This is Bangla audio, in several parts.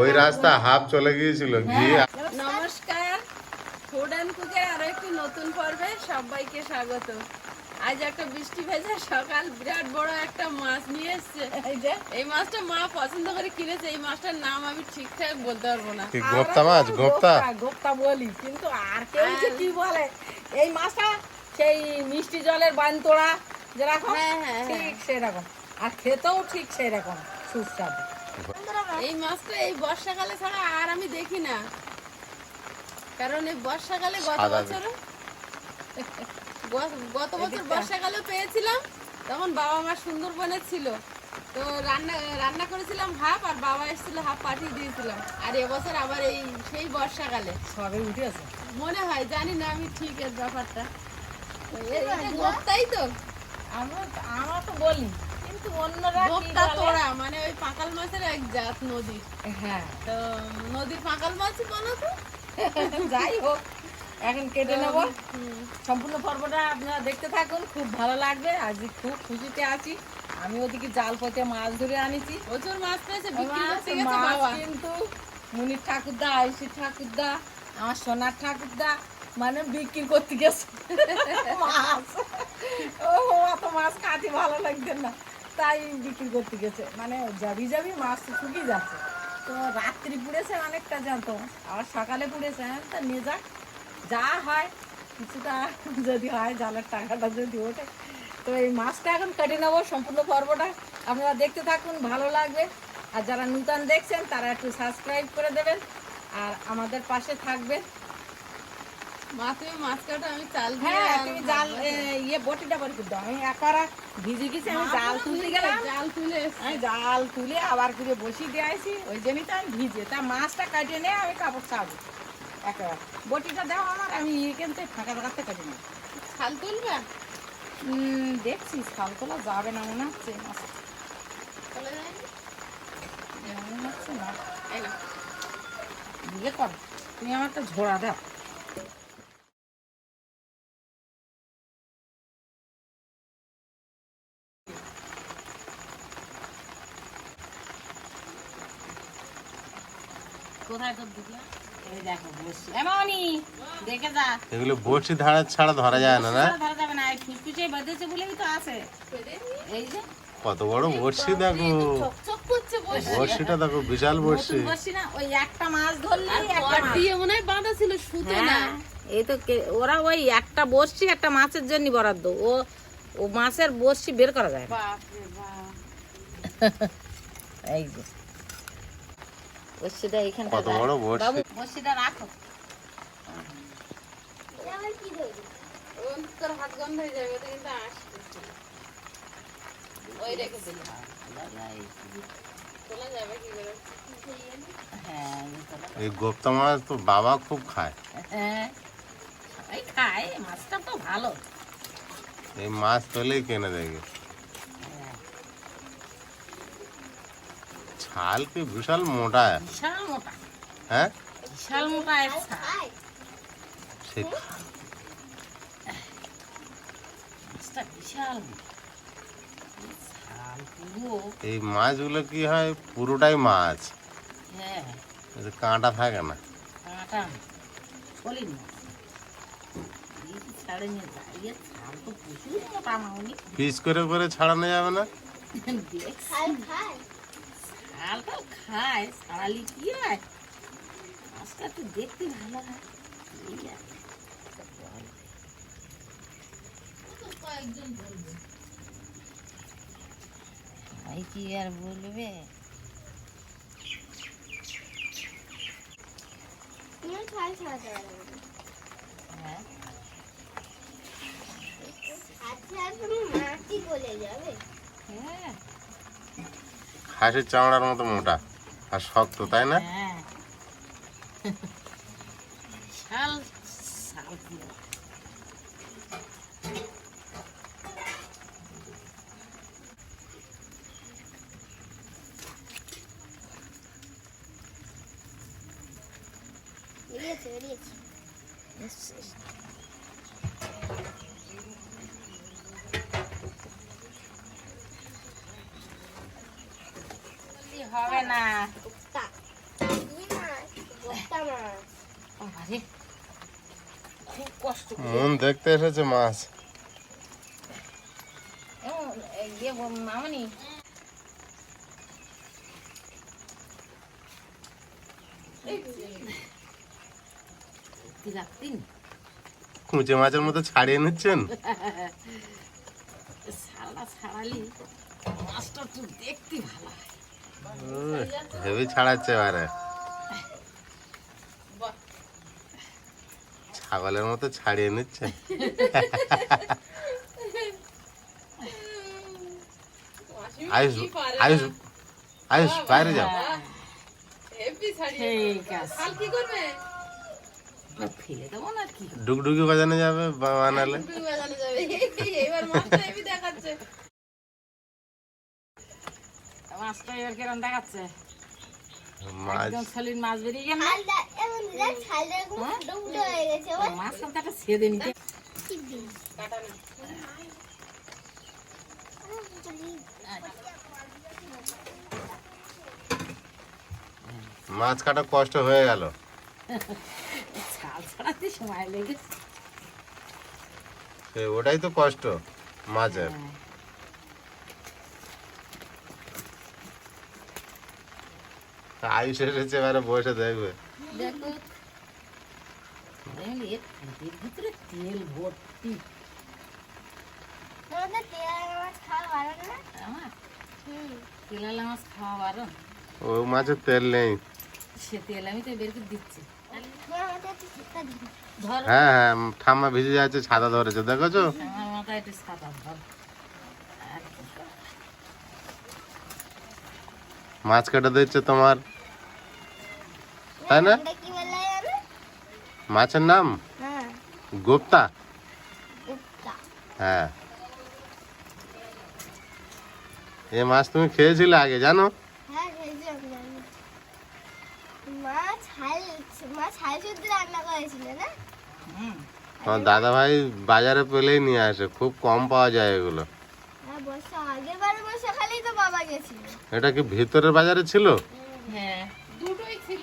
ওই রাস্তা হাফ চলে গিয়েছিল গিয়ে নমস্কার ফুড অ্যান্ড কুকের আরও একটি নতুন পর্বে সবাইকে স্বাগত। আজ একটা বৃষ্টি ভেজা সকাল বিরাট বড় একটা মাছ নিয়ে এসছে। এই মাছটা মা পছন্দ করে কিনেছে এই মাছটার নাম আমি ঠিকঠাক বলতে পারব না। কি গোপ্তা মাছ? গোপ্তা? গোপ্তা বলি কিন্তু আর কেউ যে কি বলে এই মাছটা সেই মিষ্টি জলের বানতোড়া যেরকম হ্যাঁ, হ্যাঁ, হ্যাঁ। ঠিক সেরকম আর খেতেও ঠিক সেরকম সুস্বাদু। এই মাছটা এই বর্ষাকালে ছাড়া আর আমি দেখি না। কারণ এই বর্ষাকালে গত বছর গত বছর বর্ষাকালে পেয়েছিলাম তখন বাবা মা সুন্দরবনে ছিল। তো রান্না রান্না করেছিলাম হাফ আর বাবা এসেছিল হাফ পাঠিয়ে দিয়েছিলাম। আর এবছর আবার এই সেই বর্ষাকালে। সবে উঠেছে মনে হয় জানি না আমি ঠিক এর ব্যাপারটা। গোপ্তাই তো? আমরা আমরা তো বলি কিন্তু অন্যরা মানে ওই পাকাল মাছের এক জাত নদীর হ্যাঁ। তো নদীর পাকাল মাছ বলো তো। যাই হোক এখন কেটে নেব। সম্পূর্ণ পর্বটা আপনারা দেখতে থাকুন খুব ভালো লাগবে। আজ খুব খুশিতে আছি। আমি ওদিকে জাল পথে মাছ ধরে আনিছি। প্রচুর মাছ পেয়েছে কিন্তু মুনির ঠাকুরদা আয়ুষী ঠাকুরদা আমার সোনার ঠাকুরদা মানে বিক্রি করতে গেছে। মাছ। ও অত মাছ খাতে ভালো লাগছে না। তাই বিক্রি করতে গেছে। মানে যাবি যাবি মাছ শুকিয়ে যাচ্ছে। তো রাত্রি পুড়েছে অনেকটা জানতো। আবার সকালে পুড়েছে হ্যাঁ তা নিয়ে যাক। যা হয়, কিছুটা যদি হয়, জালের টাকাটা যদি ওঠে। তো এই মাছটা এখন কেটে নেব সম্পূর্ণ পর্বটা। আপনারা দেখতে থাকুন, ভালো লাগবে। আর যারা নূতন দেখছেন, তারা একটু সাবস্ক্রাইব করে দেবেন। আর আমাদের পাশে থাকবেন। মা তুমি মাছ কাটো আমি চাল হ্যাঁ তুমি জাল ইয়ে বটিটা পরে আমি একারা ভিজে গেছি আমি জাল গেলাম। জাল তুলে আমি জাল তুলে আবার করে বসিয়ে দিয়ে আসি ওই জন্যই তো আমি ভিজে। তা মাছটা কাটিয়ে নিয়ে আমি কাপড় ছাড়বো একেবারে বটিটা দাও আমার আমি এখান থেকে ফাঁকা ছাল তুলবে? দেখছি শাল তোলা যাবে না মনে হচ্ছে? মনে না। ইয়ে কর তুমি আমার একটা ঝোড়া দাও কোথায় তোর দিকে এই দেখো বসছি এমনই দেখে যা এগুলো বড়শি ধারা ছাড়া ধরা যায় না না? ধরা যাবে না এই ফুসফুসে বেঁধেছে বলেই তো আছে। এই যে কত বড় বড়শি দেখো। বড়শিটা দেখো বিশাল বড়শি। ওই একটা মাছ ধরলি। দিয়ে মনে হয় বাঁধা ছিল সুতো না। হ্যাঁ, এই তো কে- ওরা ওই একটা বড়শি একটা মাছের জন্য বরাদ্দ। ও ও মাছের বড়শি বের করা যায় এই যে। বড়শিটা এইখানটা কত বড় বাবু বড়শিটা রাখো। তোর হাত গন্ধ হয়ে যাবে কিন্তু আসছে ওই রেখে দিল তোলা যাবে কি করে? হ্যাঁ এই গোপ্তা মাছ তো বাবা খুব খায়। হ্যাঁ খায় মাছটা তো ভালো। এই মাছ তোলেই কেনে দেখে ছাল কি বিশাল মোটা? বিশাল মোটা। হ্যাঁ? বিশাল মোটা। সে বিশাল এই মাছগুলো কি হয়? পুরোটাই মাছ। হ্যাঁ। কাঁটা থাকে না। কাঁটা মাউনি পিস করে করে ছাড়ানো যাবে না? দেখছি ছালটাও খায় ছাড়ালি কি হয়? মাছটা তো দেখতে ভালো হয় এই আর কি। কয়েকজন বলবে? ভাই কি আর বলবে? হ্যাঁ। হ্যাঁ। খাসির চামড়ার মতো মোটা আর শক্ত তাই না? হ্যাঁ। শাল শাল পুরো হবে না। খুব কষ্ট মন দেখতে এসেছে মাছ। ইয়ে মামনি। কুঁচে মাছের মতো ছাড়িয়ে নিচ্ছেন? সারা ছাড়ালি মাছটা একটু দেখতে ভালো হয়। হেভি ছাড়াচ্ছে এবারে ছাগলের মতো ছাড়িয়ে নিচ্ছে আয়ুষ আয়ুষ আয়ুষ বাইরে যাও হেভি ছাড়িয়ে ঠিক আছে কাল কি করবে ফেলে দেবো না কি ডুগডুগি বাজানো যাবে বা- বানালে বাজানো যাবে এবার মাছটা দেখাচ্ছে মাছটা এবার কেরম দেখাচ্ছে। মাছ একদম বেরিয়ে গেল। হয়ে? গেছে আবার মাছ তো একটা ছেদে নিতে। কাটা মাছ কাটা কষ্ট হয়ে গেল। সময় লেগেছে। ওটাই তো কষ্ট মাছের। আয়ুষ এসেছে এবারে বসে দেখবে। দেখো এর ভিতরে তেল ভর্তি। বারণ ও মাছের তেল নেই। সে তেল আমি তো বের করে দিচ্ছি। তোমার আমাকে একটু শিক্ষা দিবি। ধর। হ্যাঁ হ্যাঁ ঠাম্মা ভিজে যাচ্ছে ছাতা ধরেছে দেখেছ? মাথায় একটু ধর? মাছ কেটে দিচ্ছে তোমার। তাই না? মাছের নাম? হ্যাঁ। গুপ্তা। হ্যাঁ। এ মাছ তুমি খেয়েছিলে আগে জানো? হ্যাঁ তোমার দাদা ভাই বাজারে পেলেই নিয়ে আসে খুব কম পাওয়া যায় এগুলো। হ্যাঁ এটা কি ভিতরের বাজারে ছিল হ্যাঁ দুটোই ছিল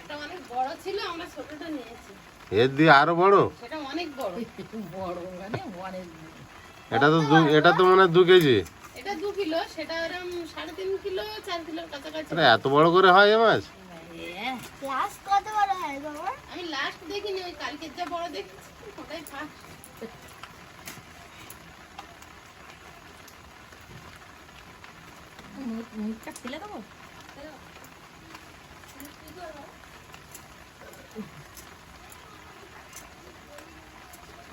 একটা অনেক বড় ছিল আমরা ছোটটা নিয়েছি এর দিয়ে আরও বড়? সেটা অনেক বড়। বড় মানে অনেক এটা তো দু এটা তো মনে হয় দু কেজি। এটা দু কিলো সেটা ওরকম সাড়ে তিন কিলো চার কিলোর কাছাকাছি। আরে এত বড় করে হয় এ মাছ? এ, কত বড় হয় বাবা আমি লাস্ট দেখিনি ওই কালকের যা বড় দেখেছি ওটাই ফার্স্ট মুখটা ফেলে দেবো তুমি কত ভিজে তাই না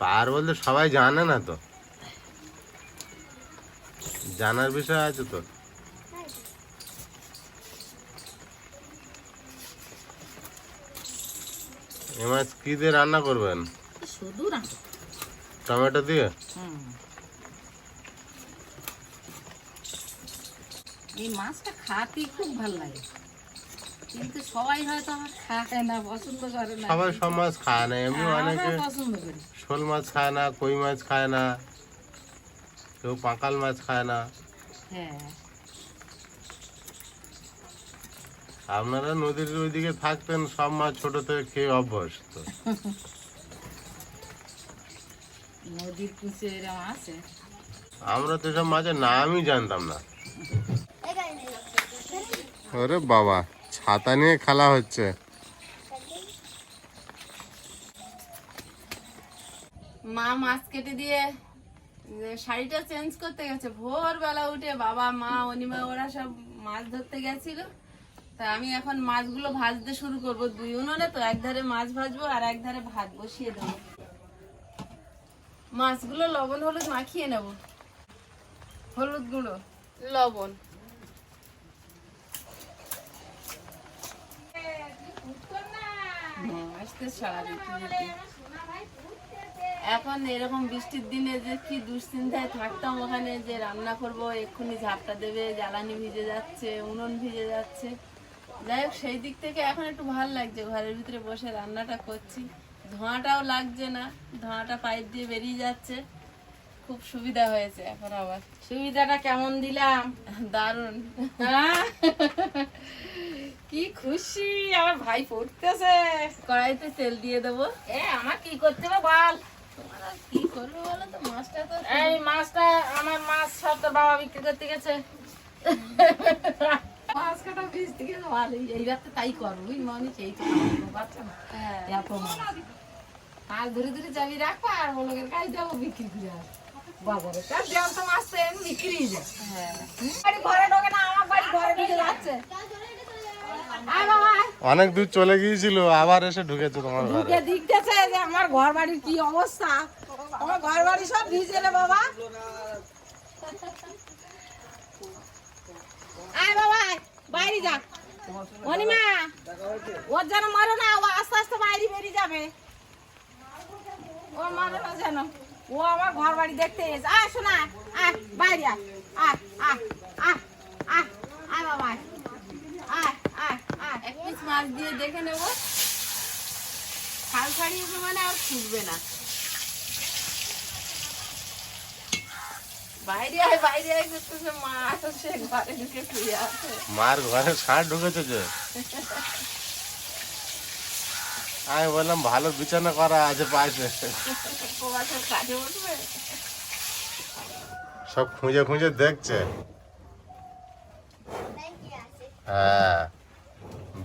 পার বলতে সবাই জানে না তো। জানার বিষয় আছে তো। এ মাছ কি দিয়ে রান্না করবেন? শুধু টমেটো দিয়ে? এই মাছটা খাতে খুব ভালো লাগে। কিন্তু সবাই হয়তো আমার খায় না পছন্দ করে না। সবাই সব মাছ খায় না এমনি অনেকে পছন্দ করি। শোল মাছ খায় না কই মাছ খায় না কেউ পাঁকাল মাছ খায় না। হ্যাঁ। আপনারা নদীর ওইদিকে থাকতেন সব মাছ ছোট থেকে খেয়ে অভ্যস্ত। নদীর কুচে এরকম আছে। আমরা তো সব মাছের নামই জানতাম না। ওরে বাবা। ছাতা নিয়ে খেলা হচ্ছে। মা মাছ কেটে দিয়ে শাড়িটা চেঞ্জ করতে গেছে। ভোরবেলা উঠে বাবা, মা, অনিমা, ওরা সব মাছ ধরতে গেছিল। তা আমি এখন মাছগুলো ভাজতে শুরু করব দুই উনুনে। তো এক ধারে মাছ ভাজবো আর এক ধারে ভাত বসিয়ে দেবো। মাছগুলো লবণ, হলুদ মাখিয়ে নেব। হলুদ গুঁড়ো, লবণ। সারা। এখন এরকম বৃষ্টির দিনে যে কি দুশ্চিন্তায় থাকতাম ওখানে যে রান্না করব এক্ষুনি ঝাপটা দেবে জ্বালানি ভিজে যাচ্ছে উনুন ভিজে যাচ্ছে। যাই হোক সেই দিক থেকে এখন একটু ভালো লাগছে ঘরের ভিতরে বসে রান্নাটা করছি। ধোঁয়াটাও লাগছে না ধোঁয়াটা পাইপ দিয়ে বেরিয়ে যাচ্ছে। খুব সুবিধা হয়েছে এখন আবার। সুবিধাটা কেমন দিলাম? দারুণ। হ্যাঁ? কি খুশি আমার ভাই পড়তেছে। কড়াইতে তেল দিয়ে দেবো। এ আমার কি করতে হবে বল? কি করবে বলো তো মাছটা তো এই মাছটা আমার মাছ সব তোর বাবা বিক্রি করতে গেছে। মাছ কাটা বীজ থেকে এইবার তো তাই করো বুঝ মনে এই তো বাচ্চা না। হ্যাঁ। মাছ। ধরে ধরে যাবি রাখবা আর লোকের কাছে যাব বিক্রি করে আসব। বাবারে তার জ্যান্ত মাছ তো এমনি বিক্রি যায় হ্যাঁ। বাড়ি ঘরে ঢোকে না আমার বাড়ি ঘরে ঢুকে যাচ্ছে। অনেক দূর চলে গিয়েছিল আবার এসে ঢুকেছে তোমার ঢুকে দেখতেছে যে আমার ঘর বাড়ির কি অবস্থা। আমার ঘর বাড়ি সব ভিজে রে বাবা। আয় বাবা বাইরে যা। অনিমা ওর যেন মারো না ও আস্তে আস্তে বাইরে বেরিয়ে যাবে। ও মারো না যেন। ও আমার ঘর বাড়ি দেখতে এসে আয় শোনা আয় বাইরে আয়। আয় আয় আয় আয় বাবা আয়। এক পিস মাছ দিয়ে দেখে নেব। খাল ছাড়িয়েছে মানে আর ফুটবে না। মার ঘরে ষাঁড় ঢুকেছে যে। আমি বললাম ভালো বিছানা করা আছে পাশে সব খুঁজে খুঁজে দেখছে। হ্যাঁ।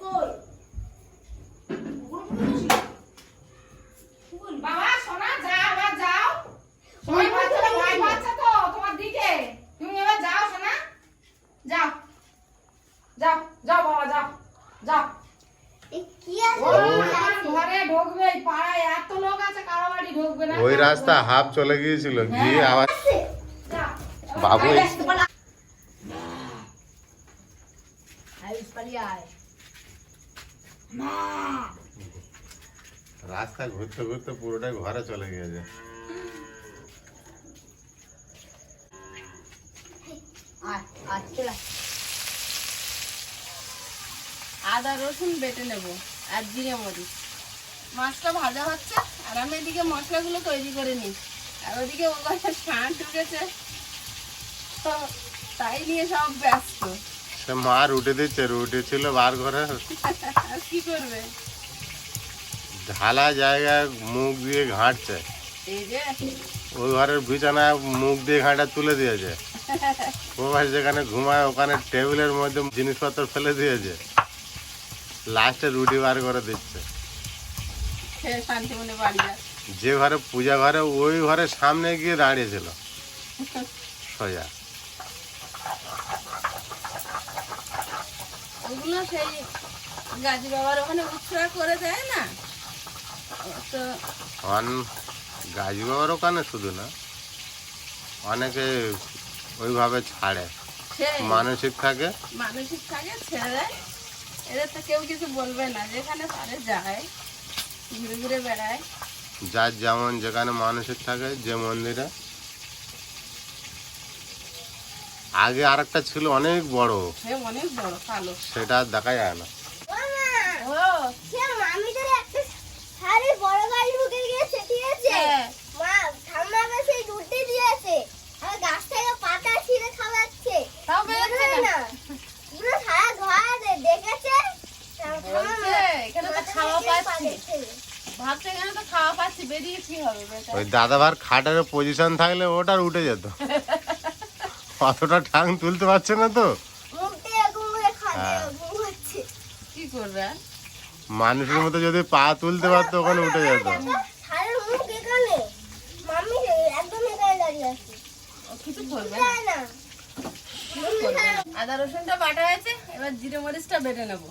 কই বাবা সোনা যা আবার যাও। ভয় পাচ্ছে তো তোমার দিকে তুমি এবার যাও সোনা যাও যাও যাও বাবা যাও যাও এ কি ও আছে আমার ঘরে ঢুকবে এই পাড়ায় এত লোক আছে কারও বাড়ি ঢুকবে না ওই রাস্তা হাফ চলে গিয়েছিল গিয়ে আবার যাও। বাবু আয়, এই- আসতে পারলা? আয়, পালি আয়। রাস্তা ঘুরতে ঘুরতে পুরোটাই ঘরে চলে গিয়েছে আয়, আয়, চলে আয়। আদা রসুন বেটে নেব আর জিরে মরিচ। মাছটা ভাজা হচ্ছে আর আমি এদিকে মশলাগুলো তৈরি করে নিই। আর ওদিকে ওখানে শাঁট ঢুকেছে তো তাই নিয়ে সব ব্যস্ত। সে মা রুটি দিচ্ছে রুটি ছিল বার ঘরে। আর কি করবে? ঢালা জায়গায় মুখ দিয়ে ঘাঁটছে। এই যে। ওই ঘরের বিছানায় মুখ দিয়ে ঘাঁটা তুলে দিয়েছে। প্রবাস যেখানে ঘুমায় ওখানে টেবিলের মধ্যে জিনিসপত্র ফেলে দিয়েছে। লাস্টে রুটি বার করে দিচ্ছে। যা ঘরে পূজা ঘরে ওই ঘরের সামনে গিয়ে দাঁড়িয়েছিল সোজা। ওগুলো সেই গাজী বাবার ওখানে উৎসরা করে দেয় না? তো গাজী বাবার ওখানে শুধু না অনেকে ওইভাবে ছাড়ে। মানসিক থাকে? মানসিক থাকে ছেড়ে এদের তো কেউ কিছু বলবে না যেখানে পারে যায় ঘুরে ঘুরে বেড়ায়। যার যেমন যেখানে মানসিক থাকে যে মন্দিরে। আগে আরেকটা ছিল অনেক বড়। অনেক বড় কালো। সেটা আর দেখা যায় না। ও সে মামিদের একটা শাড়ি বড় গাড়ি ঢুকে গিয়েছে ঠিক আছে ওই দাদাবার খাটের পজিশন থাকলে ওটার উঠে যেত। অতটা ঠাং তুলতে পারছে না তো। হ্যাঁ। মানুষের মতো যদি পা তুলতে পারতো ওখানে উঠে যেত। কিছু করবে না। আদা রসুনটা বাটা হয়েছে এবার জিরে মরিচটা বেটে নেব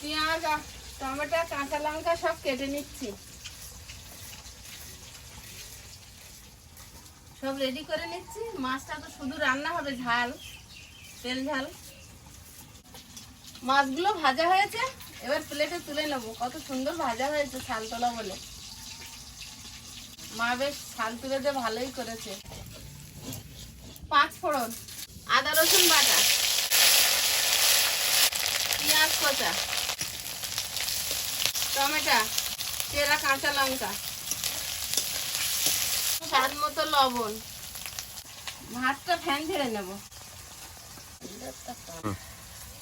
পেঁয়াজ টমেটো কাঁচা লঙ্কা সব কেটে নিচ্ছি সব রেডি করে নিচ্ছি। মাছটা তো শুধু রান্না হবে, ঝাল, তেল ঝাল। মাছগুলো ভাজা হয়েছে, এবার প্লেটে তুলে নেব। কত সুন্দর ভাজা হয়েছে ছাল তোলা বলে। মা বেশ ছাল তুলে দিয়ে ভালোই করেছে। পাঁচ ফোড়ন, আদা, রসুন বাটা, পেঁয়াজ কচা, টমেটো চেরা কাঁচা লঙ্কা, স্বাদ মতো লবণ। ভাতটা ফ্যান ঝেড়ে নেব।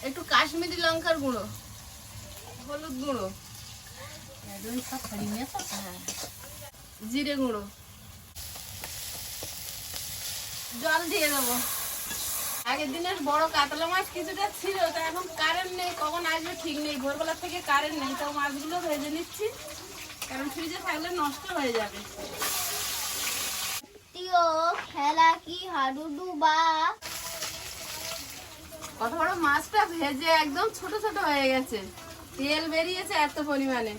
একটু কাশ্মীরি লঙ্কার গুঁড়ো, হলুদ গুঁড়ো। হ্যাঁ। জিরে গুঁড়ো। জল দিয়ে দেবো। আগের দিনের বড় কাতলা মাছ কিছুটা ছিল, তা এখন কারেন্ট নেই, কখন আসবে ঠিক নেই। ভোরবেলা থেকে কারেন্ট নেই, তো মাছগুলো ভেজে নিচ্ছি। কারণ ফ্রিজে থাকলে নষ্ট হয়ে যাবে। খেলা কি হাডুডু বা কত বড় মাছটা ভেজে একদম ছোট ছোট হয়ে গেছে। তেল বেরিয়েছে এত পরিমাণে।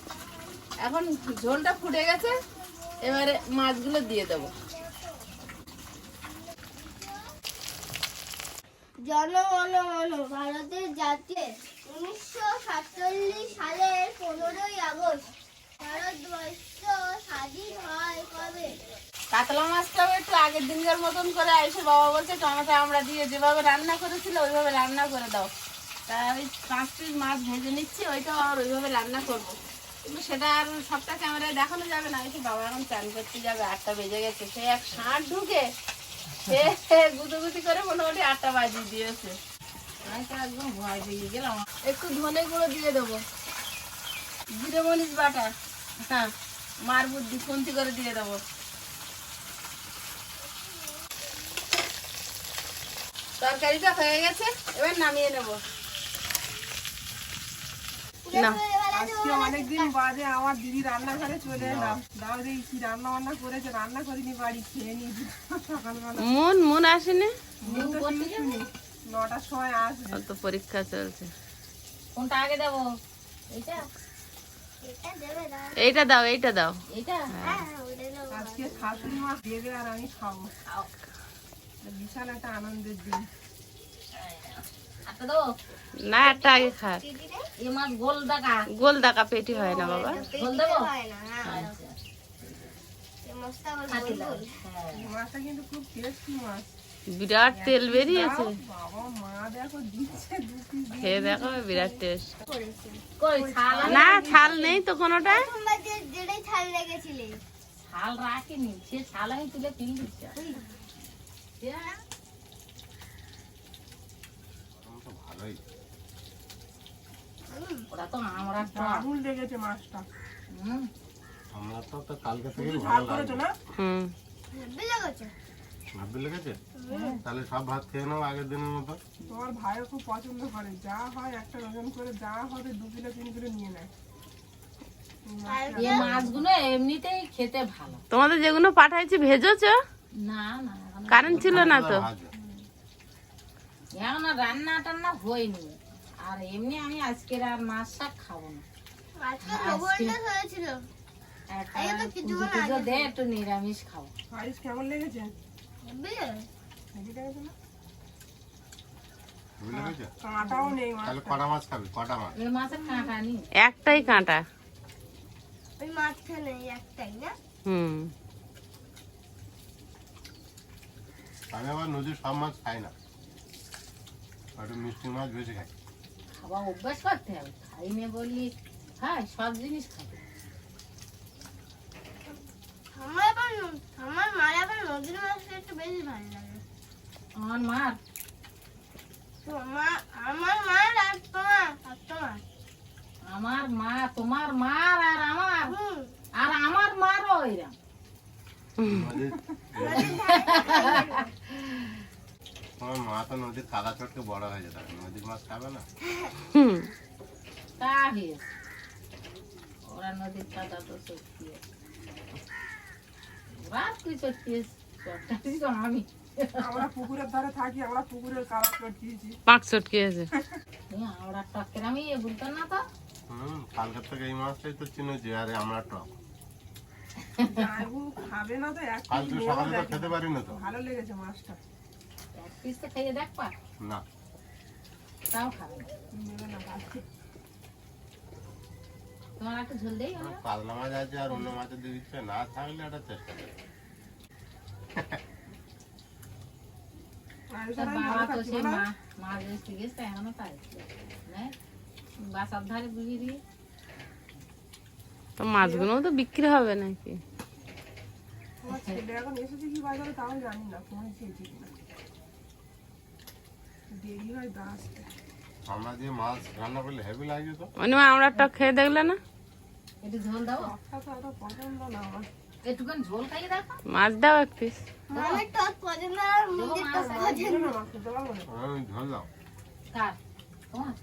এখন ঝোলটা ফুটে গেছে, এবারে মাছগুলো দিয়ে দেবো। জনগণ ভারতের জাতীয় উনিশশো সাতচল্লিশ সালের পনেরোই আগস্ট, ভারতবর্ষ স্বাধীন হয় কবে? কাতলা মাছটাও একটু আগের দিনকার মতন করে এসে বাবা বলছে, টমেটো আমরা দিয়ে যেভাবে রান্না করেছিল, ওইভাবে রান্না করে দাও। তা ওই পাঁচ পিস মাছ ভেজে নিচ্ছি, ওইটাও আর ওইভাবে রান্না করব। কিন্তু সেটা আর সবটা ক্যামেরায় দেখানো যাবে না। এসে বাবা এখন চান করতে যাবে, আটটা বেজে গেছে। সে এক ষাঁড় ঢুকে সে গুতুগুতি করে মোটামুটি আটটা বাজিয়ে দিয়েছে। আমি তো একদম ভয় পেয়ে গেলাম। একটু ধনে গুঁড়ো দিয়ে দেবো। জিরে মরিচ বাটা হ্যাঁ মার বুদ্ধি খুন্তি করে দিয়ে দেবো। তরকারিটা হয়ে গেছে এবার নামিয়ে নেব। না আজকে অনেকদিন বাদে আমার দিদি রান্নাঘরে চলে এলাম দাও দেখি কি রান্না বান্না করেছে রান্না করিনি বাড়ি খেয়ে নি সকালবেলা। মন মন আসেনি? নটার সময় আসবে। তো পরীক্ষা চলছে। কোনটা আগে দেবো? এইটা? এটা এইটা দাও এইটা দাও। এইটা? হ্যাঁ। আজকে শাশুড়ি মাছ দেবে আর আমি খাব। বিশাল একটা আনন্দের দিন। আচ্ছা না একটা আগে খা গোল দাকা পেটি হয় না বাবা? হয় না হ্যাঁ। এই মাছটা আবার গোল গোল এই মাছটা কিন্তু খুব টেস্টি মাছ। বিরাট তেল বেরিয়েছে। বাবা মা দেখো দিচ্ছে দু পিস খেয়ে দেখো বিরাট টেস্ট করেছে। কই ছাল না ছাল নেই তো কোনোটা ছাল রাখিনি সে ছাল আমি তুলে কিনে দিচ্ছি ভালোই ওরা তো আমরা দারুণ লেগেছে মাছটা হুম আমরা তো তো কালকে থেকে ভালো লাগছে না হুম হেব্বি লেগেছে ভাবতে লেগেছে তাহলে সব ভাত খেয়ে নাও আগের দিনের মতো তোমার ভাইও খুব পছন্দ করে যা হয় একটা ওজন করে যা হবে দু কিলো তিন কিলো নিয়ে নেয় এই মাছগুলো এমনিতেই খেতে ভালো। তোমাদের যেগুলো পাঠাইছি ভেজেছ? না না। কারেন্ট ছিল না তো। এখন রান্না টান্না হয়নি। আর এমনি আমি আজকের আর মাছ শাক খাব না। একটা নিরামিষ খাব। কেমন লেগেছে? একটাই কাঁটা। ওই মাঝখানে একটাই না? হুম। আমি আবার নদীর সব মাছ খাই না। একটু মিষ্টি মাছ বেশি খাই। খাওয়া অভ্যাস করতে হবে। খাইনি বললি হ্যাঁ সব জিনিস খাবে আমার মার আবার নদীর মাছটা একটু বেশি ভালো লাগে। আমার মার? তোমার আমার মার আর তোমার আর তোমার? আমার মা তোমার মার আর আমার। আর আমার মারও নদীর- তোমার মা তো নদীর কাদা চটকে বড় হয়েছে তার নদীর মাছ খাবে না? হুম। তা ওরা নদীর কাদা তো সত্যি ওরা তুই সত্যি চটকাছিস আমি। আমরা পুকুরের ধারে থাকি আমরা পুকুরের কালা চটকিয়েছি। পাঁক চটকে আছে। টকের আমি এ বলতাম না তো? হুম কালকের থেকে এই মাছটাই তো চিনেছি আরে আমরা টক। খাবে না তো এক সকালে তো খেতে পারি না তো। ভালো লেগেছে মাছটা। এক পিস তো খেয়ে দেখবা না তাও খাবে না। নেবে না কালকে। তোমার একটু ঝোল দেই আমরা কাতলা মাছ আছে আর অন্য মাছের দিকে ইচ্ছে না থাকলে একটা চেষ্টা করি আর তার এছাড়া আমি বাবা ভালো তো খাচ্ছি, সে বলো? মা মাছ এসে গেছে এখনও তাই নেই বাসার ধারে বুঝিয়ে দিয়ে তো মাছগুলো তো বিক্রি হবে নাকি আমার ছেলে এখন এসেছে কি বাজারে তাও জানি না পৌঁছেছি কিনা দেরি হয় দা আসতে আমরা দিয়ে মাছ রান্না করলে হেভি লাগে তো। অনিমা আমরা খেয়ে দেখলে না? একটু ঝোল দাও। পছন্দ না আমার একটুখানি ঝোল খাইয়ে দেখো। মাছ দাও এক পিস মামের টক পছন্দ আর মুন্দির টক পছন্দ। না মাছ দেওয়া আমি ঝোল দাও। কার? তোমার?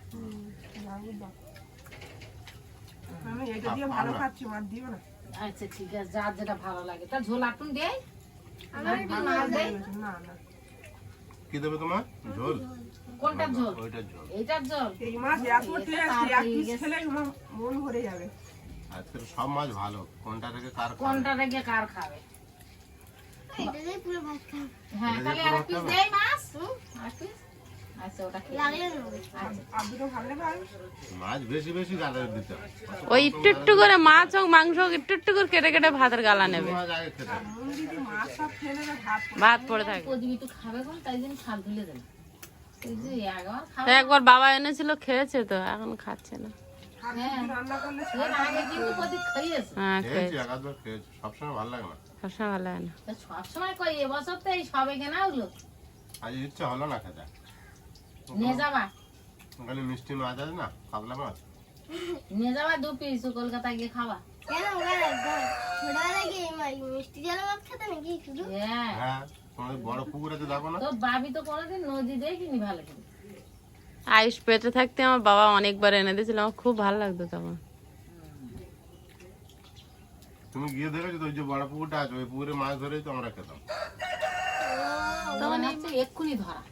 আমি এটা দিয়ে ভালো খাচ্ছি মাছ দিও না। আচ্ছা ঠিক আছে যার যেটা ভালো লাগে। তা ঝোল আটুন দেয় আমার একটু মাছ দেয় না না। কি দেবে তোমার? ঝোল। কোনটা ঝোল ওইটার ঝোল এইটার ঝোল এই মাছ এক পিস খেলে মন ভরে যাবে। সব মাছ ভালো। কোনটা থেকে কার খাবে? কোনটা রেখে কার খাবে? হ্যাঁ তাহলে আর পিস দেই মাছ? আর পিস। ওই একটু একটু করে মাছ হোক মাংস হোক একটু একটু করে কেটে কেটে ভাতের গালা নেবে। মাছ আগে খেতে হবে। দিদি মাছ সব খেলে না ভাত পড়ে। থাকে। খাবে তাই জন্য একবার তো একবার বাবা এনেছিল খেয়েছে তো এখন খাচ্ছে না। হ্যাঁ খেয়েছি। খেয়েছে একাধবার খেয়েছি সবসময় ভালো লাগে না সবসময় ভালো হয় না। সবসময় কই এবছর তো এই সবে কেনা হলো আজ ইচ্ছা হলো না খেতে। নিয়ে যাবা? ওখানে মিষ্টি মাছ আছে না কাতলা মাছ? নিয়ে যাবা দু পিস কলকাতায় গিয়ে কেন মিষ্টি জল খেতে নাকি শুধু? হ্যাঁ। হ্যাঁ। তোমাদের বড় পুকুর দেখো না। তো বাবি তো কোনোদিন নদী দেখিনি ভালো করে। আয়ুষ পেটে থাকতে আমার বাবা অনেকবার এনে দিয়েছিল আমার খুব ভালো লাগতো তখন। তুমি গিয়ে দেখেছ তো ওই যে বড় পুকুরটা আছে ওই পুকুরে মাছ ধরেই তো আমরা খেতাম। তখন হচ্ছে এক্ষুনি ধরা।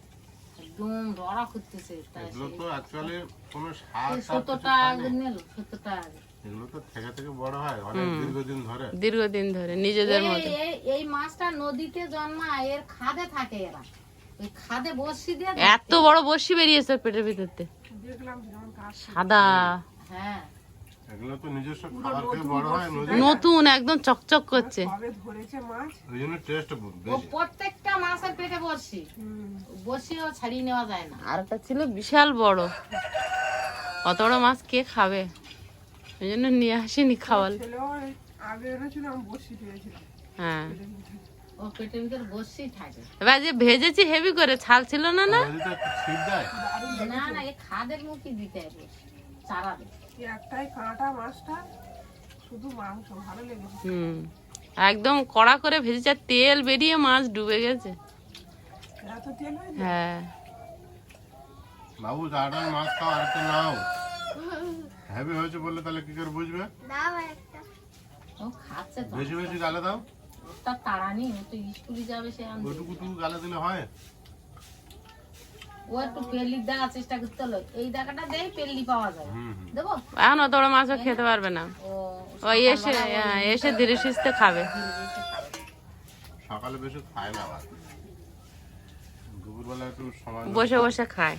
একদম ধরা করতেছে এগুলো তো অ্যাকচুয়ালি কোনো সার টার সত্তর টাকা নিল সত্তর টাকা করে। এগুলো তো থেকে থেকে বড় হয় অনেক দীর্ঘদিন ধরে। দীর্ঘদিন ধরে নিজেদের মতো। এই- মাছটা নদীতে জন্মায় এর খাদে থাকে এরা। ওই খাদে বসি দিয়ে এত বড় বসি বেরিয়েছে পেটের ভিতরতে। সাদা। হ্যাঁ। এগুলো তো নিজস্ব খাবার খেয়ে বড় হয় নতুন একদম চকচক করছে। ধরেছে মাছ? ওই জন্য টেস্ট বেশি। প্রত্যেকটা মাছের পেটে বসি হুম। বসিও ছাড়িয়ে নেওয়া যায় না। আর একটা ছিল বিশাল বড়। অত বড় মাছ কে খাবে? ওই জন্য নিয়ে আসিনি খাওয়াল। হ্যাঁ এবার যে ভেজেছি হেভি করে ছাল ছিল না না? একদম কড়া করে ভেজেছে আর তেল বেরিয়ে মাছ ডুবে গেছে। এত তেল হয়ে হ্যাঁ। বাবু মাছ খাও আর নাও। হেভি হয়েছে বললে তাহলে কি করে বুঝবে? দাও একটা ও খাচ্ছে তো। বেশি বেশি গালে দাও। ওটা তাড়া নেই তো স্কুলে যাবে সে আনবে ওইটুকু টুকু গালে দিলে হয়? ও একটু পেল্লি দেওয়ার চেষ্টা করতে হলো। এই টাকাটা দেই পেল্লি পাওয়া যায়। দেবো? এখন অত বড় মাছও খেতে পারবে না। ও এসে হ্যাঁ, এসে ধীরে সুস্থে খাবে। সকালে বেশি খায় না আবার। দুপুরবেলা একটু সময় বসে বসে খায়।